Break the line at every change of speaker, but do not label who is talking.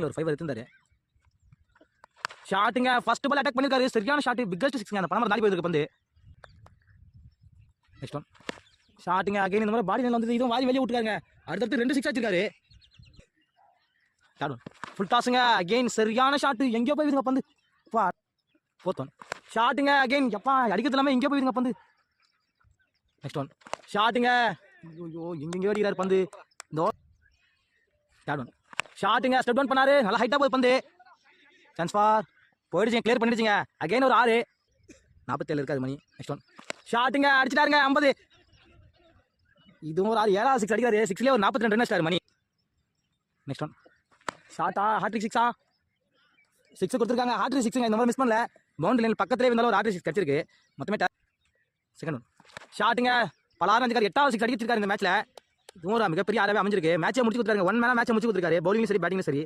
ஒரு ஃபைவ் எடுத்திருந்தாரு. ஷாட்டுங்க first ball attack பண்ணிருக்காரு. சரியான ஷாட் பிக்கஸ்ட் சிக்ஸ்ங்க அந்த பணம் தாண்டி போயிருக்கு பந்து. நெக்ஸ்ட் ஒன் ஷாட்டுங்க அகைன் இந்த மாதிரி பாடி லைன் வந்து இதுவும் வாரி வெளியே விட்டுருக்காங்க அடுத்தடுத்து ரெண்டு சிக்ஸ் வச்சிருக்காரு ஷாட் ஃபுல் டாஸுங்க அகைன் சரியான ஷாட்டு எங்கேயோ போயிருங்க பந்து. பா. ஃபோர்த் ஒன் ஷாட்டுங்க அகைன் எப்பா அடிக்கிறது இல்லாமல் எங்கேயோ போயிருங்க பந்து. நெக்ஸ்ட் ஒன் ஷாட்டுங்க ஐயோ எங்கெங்கேயோ அடிக்கிறார் பந்து. இந்த தேர்ட் ஒன் ஷாட்டுங்க ஸ்டெப் டவுன் பண்ணாரு. நல்லா ஹைட்டாக போய் பந்து. சான்ஸ் ஃபார் போயிடுச்சுங்க கிளியர் பண்ணிடுச்சுங்க. அகைன் ஒரு ஆறு. நாற்பத்தேழு இருக்காது மணி. நெக்ஸ்ட் ஒன் ஷாட்டுங்க அடிச்சிட்டாருங்க. ஐம்பது. இதுவும் ஒரு ஆறு. ஏழாவது சிக்ஸ் அடிக்கிறாரு. சிக்ஸ்லேயே ஒரு நாற்பத்தி ரெண்டு ரன் அடிச்சிட்டாரு மணி. நெக்ஸ்ட் ஒன் ஷாட்டா ஹாட்ரிக் சிக்ஸா சிக்ஸ் கொடுத்துருக்காங்க. ஹாட்ரிக் சிக்ஸுங்க இந்த மாதிரி மிஸ் பண்ணல. பவுண்டரி லைன் பக்கத்துலேயே இருந்தாலும் ஒரு ஹாட்ரிக் சிக்ஸ் கிடச்சிருக்கு. மொத்தமே செகண்ட் ஒன் ஷாட்டுங்க பலாரம் அஞ்சுக்காரு. எட்டாவது சிக்ஸ் அடிச்சிருக்காரு இந்த மேட்ச்சில் இதுவும் ஒரு மிகப்பெரிய ஆறாவே அமைஞ்சிருக்கு. மேட்சை முடிச்சு கொடுத்துருக்காங்க ஒன் மேலே மேட்சை முடிச்சு கொடுத்துருக்காரு. பவுலிங்கும் சரி பேட்டிங்கும் சரி.